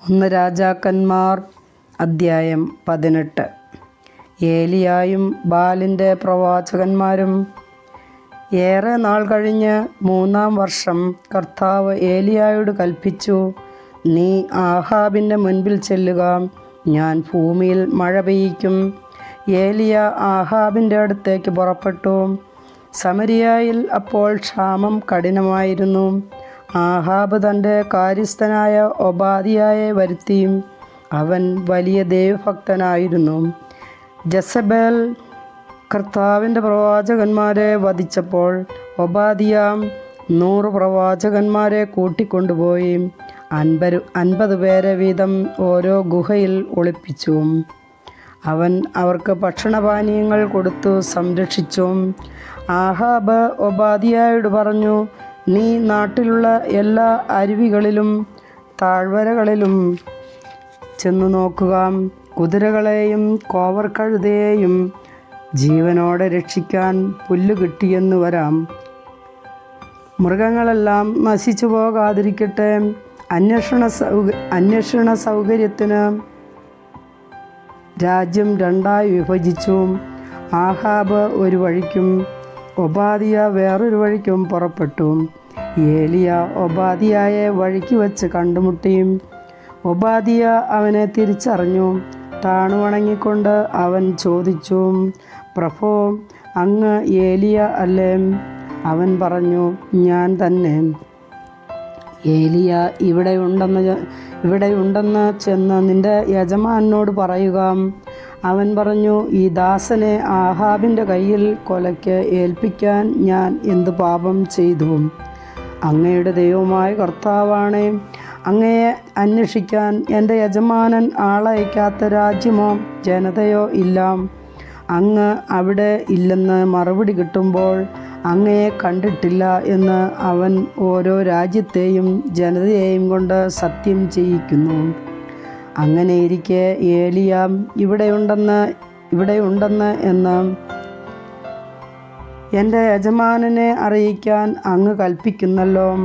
ഒന്ന് രാജാക്കന്മാർ അദ്ധ്യായം പതിനെട്ട്. ഏലിയായും ബാലിന്റെ പ്രവാചകന്മാരും. ഏറെ നാൾ കഴിഞ്ഞ് മൂന്നാം വർഷം കർത്താവ് ഏലിയായോട് കൽപ്പിച്ചു നീ ആഹാബിന്റെ മുൻപിൽ ചെല്ലുക ഞാൻ ഭൂമിയിൽ മഴ പെയ്യിക്കും. ഏലിയ ആഹാബിന്റെ അടുത്തേക്ക് പുറപ്പെട്ടു. സമരിയായിൽ അപ്പോൾ ക്ഷാമം കഠിനമായിരുന്നു. ആഹാബ് തന്റെ കാര്യസ്ഥനായ ഒബാദിയായെ വരുത്തിയും അവൻ വലിയ ദൈവഭക്തനായിരുന്നു. ജസബേൽ കർത്താവിന്റെ പ്രവാചകന്മാരെ വധിച്ചപ്പോൾ ഒബാദിയ നൂറ് പ്രവാചകന്മാരെ കൂട്ടിക്കൊണ്ടുപോയി അൻപത് അൻപത് പേരെ വീതം ഓരോ ഗുഹയിൽ ഒളിപ്പിച്ചു. അവൻ അവർക്ക് ഭക്ഷണപാനീയങ്ങൾ കൊടുത്തു സംരക്ഷിച്ചു. ആഹാബ് ഒബാദിയായോട് പറഞ്ഞു നീ നാട്ടിലുള്ള എല്ലാ അരുവികളിലും താഴ്വരകളിലും ചെന്നു നോക്കുക. കുതിരകളെയും കോവർ കഴുതയെയും ജീവനോടെ രക്ഷിക്കാൻ പുല്ല് കിട്ടിയെന്ന് വരാം. മൃഗങ്ങളെല്ലാം നശിച്ചു പോകാതിരിക്കട്ടെ. അന്വേഷണ സൗക അന്വേഷണ സൗകര്യത്തിന് രാജ്യം രണ്ടായി വിഭജിച്ചു. ആഹാബ് ഒരു വഴിക്കും ഒബാദിയ വേറൊരു വഴിക്കും പുറപ്പെട്ടു. ഏലിയ ഒബാദിയായെ വഴിക്ക് വെച്ച് കണ്ടുമുട്ടിയും. ഒബാദിയ അവനെ തിരിച്ചറിഞ്ഞു. താണുവണങ്ങിക്കൊണ്ട് അവൻ ചോദിച്ചു പ്രഭോ അങ്ങ് ഏലിയ അല്ലേ? അവൻ പറഞ്ഞു ഞാൻ തന്നെ. ഏലിയ ഇവിടെയുണ്ടെന്ന് ഇവിടെയുണ്ടെന്ന് ചെന്ന് നിന്റെ യജമാനോട് പറയുക. അവൻ പറഞ്ഞു ഈ ദാസനെ ആഹാബിന്റെ കയ്യിൽ കൊലയ്ക്ക് ഏൽപ്പിക്കാൻ ഞാൻ എന്ത് പാപം ചെയ്തു? അങ്ങയുടെ ദൈവമായ കർത്താവാണേ. അങ്ങയെ അന്വേഷിക്കാൻ എന്റെ യജമാനൻ ആളയക്കാത്ത രാജ്യമോ ജനതയോ ഇല്ല. അങ്ങ് അവിടെ ഇല്ലെന്ന് മറുപടി കിട്ടുമ്പോൾ അങ്ങയെ കണ്ടിട്ടില്ല എന്ന് അവൻ ഓരോ രാജ്യത്തെയും ജനതയെയും കൊണ്ട് സത്യം ചെയ്യിക്കുന്നു. അങ്ങനെ ഇരിക്കെ ഏലിയാം ഇവിടെയുണ്ടെന്ന് ഇവിടെയുണ്ടെന്ന് എന്ന് എന്റെ യജമാനനെ അറിയിക്കാൻ അങ്ങ് കൽപ്പിക്കുന്നല്ലോ.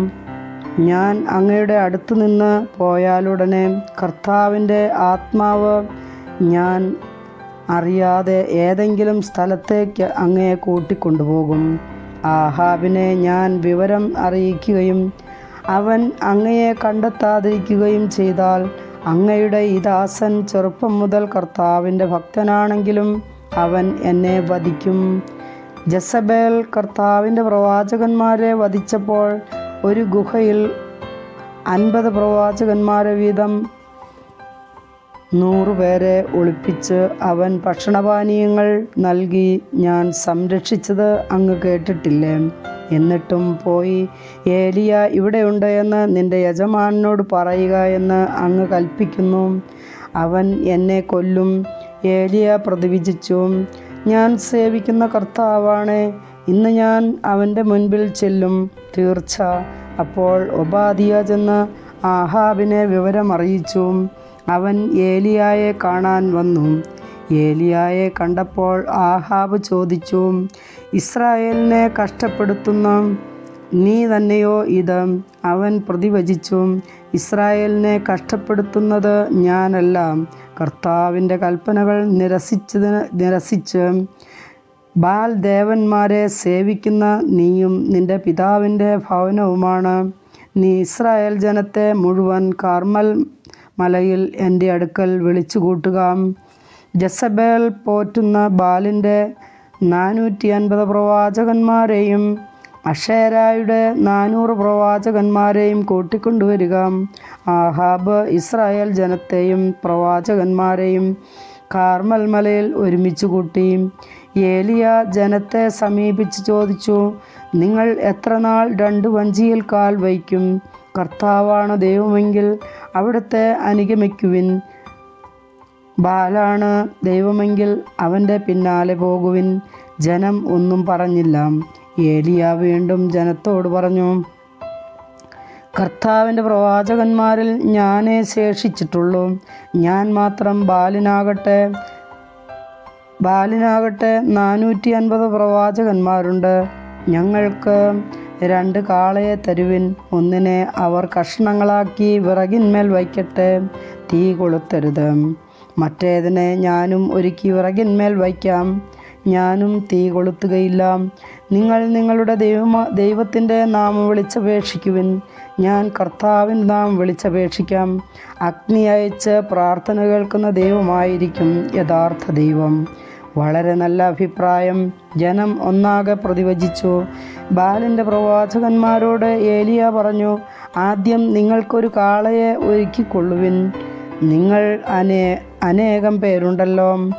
ഞാൻ അങ്ങയുടെ അടുത്ത് നിന്ന് പോയാലുടനെ കർത്താവിന്റെ ആത്മാവ് ഞാൻ അറിയാതെ ഏതെങ്കിലും സ്ഥലത്തേക്ക് അങ്ങയെ കൂട്ടിക്കൊണ്ടുപോകും. ആഹാബിനെ ഞാൻ വിവരം അറിയിക്കുകയും അവൻ അങ്ങയെ കണ്ടെത്താതിരിക്കുകയും ചെയ്താൽ അങ്ങയുടെ ഈ ദാസൻ ചെറുപ്പം മുതൽ കർത്താവിന്റെ ഭക്തനാണെങ്കിലും അവൻ എന്നെ വധിക്കും. ജസബേൽ കർത്താവിന്റെ പ്രവാചകന്മാരെ വധിച്ചപ്പോൾ ഒരു ഗുഹയിൽ അൻപത് പ്രവാചകന്മാരെ വീതം നൂറുപേരെ ഒളിപ്പിച്ച് അവൻ ഭക്ഷണപാനീയങ്ങൾ നൽകി ഞാൻ സംരക്ഷിച്ചത് അങ്ങ് കേട്ടിട്ടില്ലേ? എന്നിട്ടും പോയി ഏലിയ ഇവിടെയുണ്ട് എന്ന് നിന്റെ യജമാനോട് പറയുക എന്ന് അങ്ങ് കൽപ്പിക്കുന്നു. അവൻ എന്നെ കൊല്ലും. ഏലിയ പ്രതിവിധിച്ചു ഞാൻ സേവിക്കുന്ന കർത്താവാണ്. ഇന്ന് ഞാൻ അവന്റെ മുൻപിൽ ചെല്ലും. തീർച്ച. അപ്പോൾ ഒബാദിയ ചെന്ന് ആഹാബിനെ വിവരമറിയിച്ചു. അവൻ ഏലിയായെ കാണാൻ വന്നു. ഏലിയായെ കണ്ടപ്പോൾ ആഹാബ് ചോദിച്ചു ഇസ്രായേലിനെ കഷ്ടപ്പെടുത്തുന്ന നീ തന്നെയോ ഇത് അവൻ പ്രതിവചിച്ചു ഇസ്രായേലിനെ കഷ്ടപ്പെടുത്തുന്നത് ഞാനല്ല. കർത്താവിന്റെ കൽപ്പനകൾ നിരസിച്ചതിന് നിരസിച്ച്. ബാൽ ദേവന്മാരെ സേവിക്കുന്ന നീയും നിന്റെ പിതാവിന്റെ ഭവനവുമാണ്. നീ ഇസ്രായേൽ ജനത്തെ മുഴുവൻ കാർമൽ മലയിൽ എന്റെ അടുക്കൽ വിളിച്ചു കൂട്ടുക ജസബേൽ പോറ്റുന്ന ബാലിന്റെ നാനൂറ്റി അൻപത് പ്രവാചകന്മാരെയും അഷേരായുടെ നാനൂറ് പ്രവാചകന്മാരെയും കൂട്ടിക്കൊണ്ടുവരിക. ആഹാബ് ഇസ്രായേൽ ജനത്തെയും പ്രവാചകന്മാരെയും കാർമൽ മലയിൽ ഒരുമിച്ച് കൂട്ടി ഏലിയ ജനത്തെ സമീപിച്ച് ചോദിച്ചു നിങ്ങൾ എത്ര നാൾ രണ്ട് വഞ്ചിയിൽ കാൽ വയ്ക്കും? കർത്താവാണ് ദൈവമെങ്കിൽ അവിടുത്തെ അനുഗമിക്കുവിൻ. ബാലാണ് ദൈവമെങ്കിൽ അവന്റെ പിന്നാലെ പോകുവിൻ. ജനം ഒന്നും പറഞ്ഞില്ല. ഏലിയ വീണ്ടും ജനത്തോട് പറഞ്ഞു കർത്താവിന്റെ പ്രവാചകന്മാരിൽ ഞാനേ ശേഷിച്ചിട്ടുള്ളൂ. ഞാൻ മാത്രം ബാലിനാകട്ടെ ബാലിനാകട്ടെ നാനൂറ്റി അൻപത് പ്രവാചകന്മാരുണ്ട്. ഞങ്ങൾക്ക് രണ്ട് കാളയെ തരുവിൻ ഒന്നിനെ അവർ കഷ്ണങ്ങളാക്കി വിറകിന്മേൽ വയ്ക്കട്ടെ തീ കൊളുത്തരുത്. മറ്റേതിനെ ഞാനും ഒരുക്കി വിറകിന്മേൽ വയ്ക്കാം. ഞാനും തീ കൊളുത്തുകയില്ല. നിങ്ങൾ നിങ്ങളുടെ ദൈവമ ദൈവത്തിന്റെ നാമം വിളിച്ചപേക്ഷിക്കുവിൻ. ഞാൻ കർത്താവിൻ നാം വിളിച്ചപേക്ഷിക്കാം. അഗ്നി അയച്ച് പ്രാർത്ഥന കേൾക്കുന്ന ദൈവമായിരിക്കും യഥാർത്ഥ ദൈവം. വളരെ നല്ല അഭിപ്രായം. ജനം ഒന്നാകെ പ്രതിവചിച്ചു. ബാലിന്റെ പ്രവാചകന്മാരോട് ഏലിയ പറഞ്ഞു ആദ്യം നിങ്ങൾക്കൊരു കാളയെ ഒരുക്കിക്കൊള്ളുവിൻ. നിങ്ങൾ അനേ അനേകം പേരുണ്ടല്ലോ.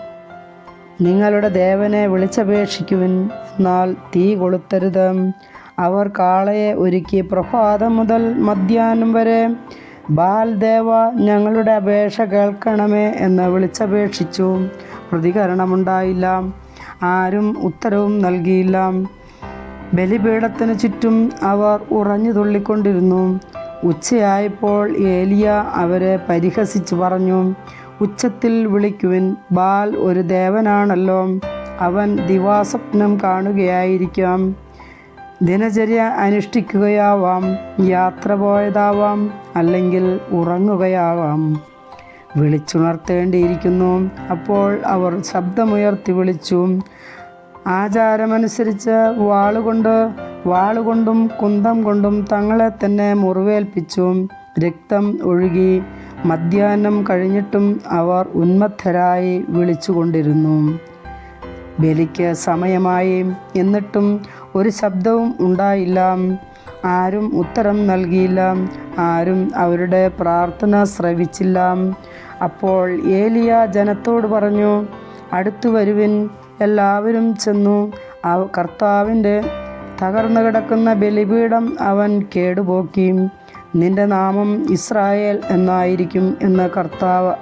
നിങ്ങളുടെ ദേവനെ വിളിച്ചപേക്ഷിക്കുവിൻ. എന്നാൽ തീ കൊളുത്തരുത്. അവർ കാളയെ ഒരുക്കി പ്രഭാതം മുതൽ മധ്യാഹ്നം വരെ ബാൽ ദേവ ഞങ്ങളുടെ അപേക്ഷ കേൾക്കണമേ എന്ന് വിളിച്ചപേക്ഷിച്ചു. പ്രതികരണമുണ്ടായില്ല. ആരും ഉത്തരവും നൽകിയില്ല. ബലിപീഠത്തിന് ചുറ്റും അവർ ഉറഞ്ഞു തുള്ളിക്കൊണ്ടിരുന്നു. ഉച്ചയായപ്പോൾ ഏലിയ അവരെ പരിഹസിച്ചു പറഞ്ഞു. ഉച്ചത്തിൽ വിളിക്കുവൻ. ബാൽ ഒരു ദേവനാണല്ലോ. അവൻ ദിവാസ്വപ്നം കാണുകയായിരിക്കാം. ദിനചര്യ അനുഷ്ഠിക്കുകയാവാം. യാത്ര പോയതാവാം. അല്ലെങ്കിൽ ഉറങ്ങുകയാവാം. വിളിച്ചുണർത്തേണ്ടിയിരിക്കുന്നു. അപ്പോൾ അവർ ശബ്ദമുയർത്തി വിളിച്ചു. ആചാരമനുസരിച്ച് വാളുകൊണ്ട് വാളുകൊണ്ടും കുന്തം കൊണ്ടും തങ്ങളെ തന്നെ മുറിവേൽപ്പിച്ചു. രക്തം ഒഴുകി മധ്യാഹ്നം കഴിഞ്ഞിട്ടും അവർ ഉന്മത്തരായി വിളിച്ചുകൊണ്ടിരുന്നു. ബലിക്ക് സമയമായി എന്നിട്ടും ഒരു ശബ്ദവും ഉണ്ടായില്ല. ആരും ഉത്തരം നൽകിയില്ല. ആരും അവരുടെ പ്രാർത്ഥന ശ്രവിച്ചില്ല. അപ്പോൾ ഏലിയ ജനത്തോട് പറഞ്ഞു അടുത്തു വരുവിൻ. എല്ലാവരും ചെന്നു. കർത്താവിന്റെ തകർന്നു കിടക്കുന്ന ബലിപീഠം അവൻ കേടുപോക്കി. നിന്റെ നാമം ഇസ്രായേൽ എന്നായിരിക്കും എന്ന് കർത്താവ്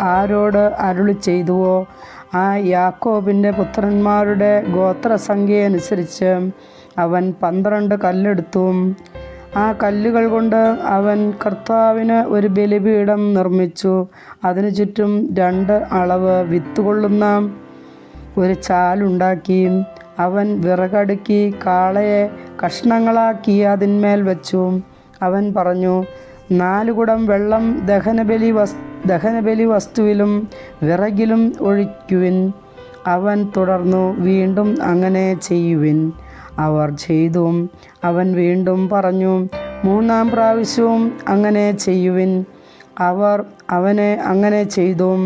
ആരോട് അരുളി ചെയ്തുവോ? ആ യാക്കോബിന്റെ പുത്രന്മാരുടെ ഗോത്രസംഖ്യ അനുസരിച്ച് അവൻ പന്ത്രണ്ട് കല്ലെടുത്തു. ആ കല്ലുകൾ കൊണ്ട് അവൻ കർത്താവിന് ഒരു ബലിപീഠം നിർമ്മിച്ചു. അതിനു ചുറ്റും രണ്ട് അളവ് വിത്തുകൊള്ളുന്ന ഒരു ചാലുണ്ടാക്കി. അവൻ വിറകടുക്കി കാളയെ കഷ്ണങ്ങളാക്കി അതിന്മേൽ വെച്ചു. അവൻ പറഞ്ഞു നാല് കുടം വെള്ളം ദഹനബലി വസ് ദഹനബലി വസ്തുവിലും വിറകിലും ഒഴിക്കുവിൻ. അവൻ തുടർന്നു വീണ്ടും അങ്ങനെ ചെയ്യുവിൻ. അവർ ചെയ്തു അവൻ വീണ്ടും പറഞ്ഞു മൂന്നാം പ്രാവശ്യവും അങ്ങനെ ചെയ്യുവിൻ. അവർ അവനെ അങ്ങനെ ചെയ്തു.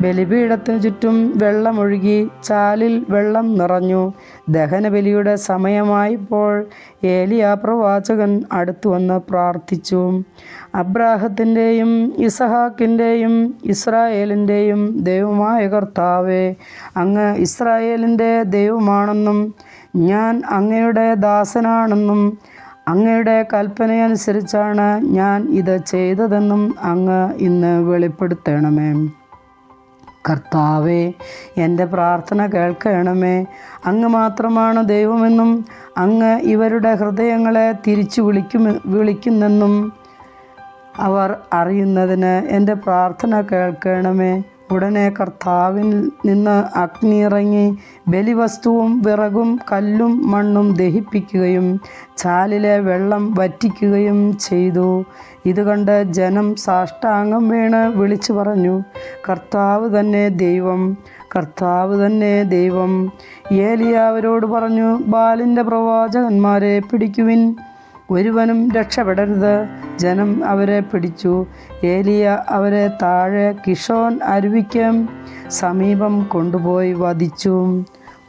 ബലിപീഠത്തിനു ചുറ്റും വെള്ളമൊഴുകി ചാലിൽ വെള്ളം നിറഞ്ഞു. ദഹനബലിയുടെ സമയമായപ്പോൾ ഏലിയ പ്രവാചകൻ അടുത്തു വന്ന് പ്രാർത്ഥിച്ചു. അബ്രാഹത്തിന്റെയും ഇസഹാക്കിന്റെയും ഇസ്രായേലിന്റെയും ദൈവമായ കർത്താവേ അങ്ങ് ഇസ്രായേലിന്റെ ദൈവമാണെന്നും ഞാൻ അങ്ങയുടെ ദാസനാണെന്നും അങ്ങയുടെ കൽപ്പനയനുസരിച്ചാണ് ഞാൻ ഇത് ചെയ്തതെന്നും അങ്ങ് ഇന്ന് വെളിപ്പെടുത്തണമേ. കർത്താവേ എന്റെ പ്രാർത്ഥന കേൾക്കണമേ. അങ്ങ് മാത്രമാണ് ദൈവമെന്നും അങ്ങ് ഇവരുടെ ഹൃദയങ്ങളെ തിരിച്ചു വിളിക്കും വിളിക്കുന്നെന്നും അവർ അറിയുന്നതിന് എന്റെ പ്രാർത്ഥന കേൾക്കണമേ. ഉടനെ കർത്താവിൽ നിന്ന് അഗ്നി ഇറങ്ങി ബലിവസ്തുവും വിറകും കല്ലും മണ്ണും ദഹിപ്പിക്കുകയും ചാലിലെ വെള്ളം വറ്റിക്കുകയും ചെയ്തു. ഇത് കണ്ട് ജനം സാഷ്ടാംഗം വീണ് വിളിച്ചു പറഞ്ഞു കർത്താവ് തന്നെ ദൈവം കർത്താവ് തന്നെ ദൈവം. ഏലിയ അവരോട് പറഞ്ഞു ബാലിന്റെ പ്രവാചകന്മാരെ പിടിക്കുവിൻ. ഒരുവനും രക്ഷപ്പെടരുത്. ജനം അവരെ പിടിച്ചു. ഏലിയ അവരെ താഴെ കിഷോൻ അരുവിക്കും സമീപം കൊണ്ടുപോയി വധിച്ചു.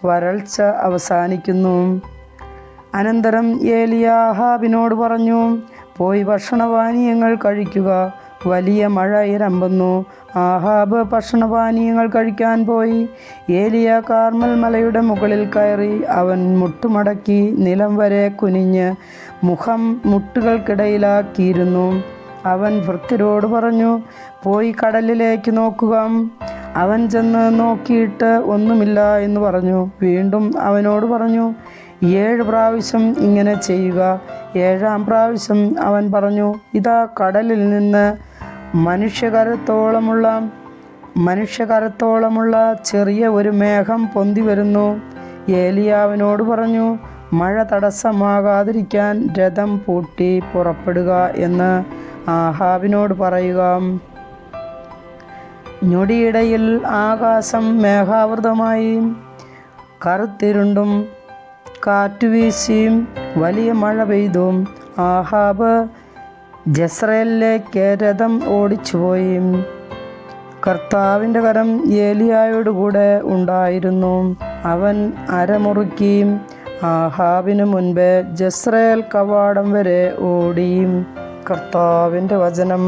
വരൾച്ച അവസാനിക്കുന്നു. അനന്തരം ഏലിയ ആഹാബിനോട് പറഞ്ഞു പോയി ഭക്ഷണപാനീയങ്ങൾ കഴിക്കുക. വലിയ മഴ ഇരമ്പുന്നു. ആഹാബ് ഭക്ഷണപാനീയങ്ങൾ കഴിക്കാൻ പോയി. ഏലിയ കാർമൽ മലയുടെ മുകളിൽ കയറി അവൻ മുട്ടുമടക്കി നിലം വരെ കുനിഞ്ഞ് മുഖം മുട്ടുകൾക്കിടയിലാക്കിയിരുന്നു. അവൻ ഭൃത്യരോട് പറഞ്ഞു പോയി കടലിലേക്ക് നോക്കുക. അവൻ ചെന്ന് നോക്കിയിട്ട് ഒന്നുമില്ല എന്ന് പറഞ്ഞു. വീണ്ടും അവനോട് പറഞ്ഞു ഏഴ് പ്രാവശ്യം ഇങ്ങനെ ചെയ്യുക. ഏഴാം പ്രാവശ്യം അവൻ പറഞ്ഞു ഇതാ കടലിൽ നിന്ന് മനുഷ്യകരത്തോളമുള്ള മനുഷ്യകരത്തോളമുള്ള ചെറിയ ഒരു മേഘം പൊന്തി വരുന്നു. ഏലിയാവിനോട് പറഞ്ഞു മഴ തടസ്സമാകാതിരിക്കാൻ രഥം പൂട്ടി പുറപ്പെടുക എന്ന് ആഹാബിനോട് പറയുക. ഞൊടിയിടയിൽ ആകാശം മേഘാവൃതമായി കറുത്തിരുണ്ടും കാറ്റുവീശിയും വലിയ മഴ പെയ്തും. ആഹാബ് ജസ്രയേലിലേക്ക് രഥം ഓടിച്ചുപോയി. കർത്താവിന്റെ കരം ഏലിയായോടുകൂടെ ഉണ്ടായിരുന്നു. അവൻ അരമുറുക്കി ആഹാബിന് മുൻപേ ജസ്രയേൽ കവാടം വരെ ഓടി. കർത്താവിന്റെ വചനം.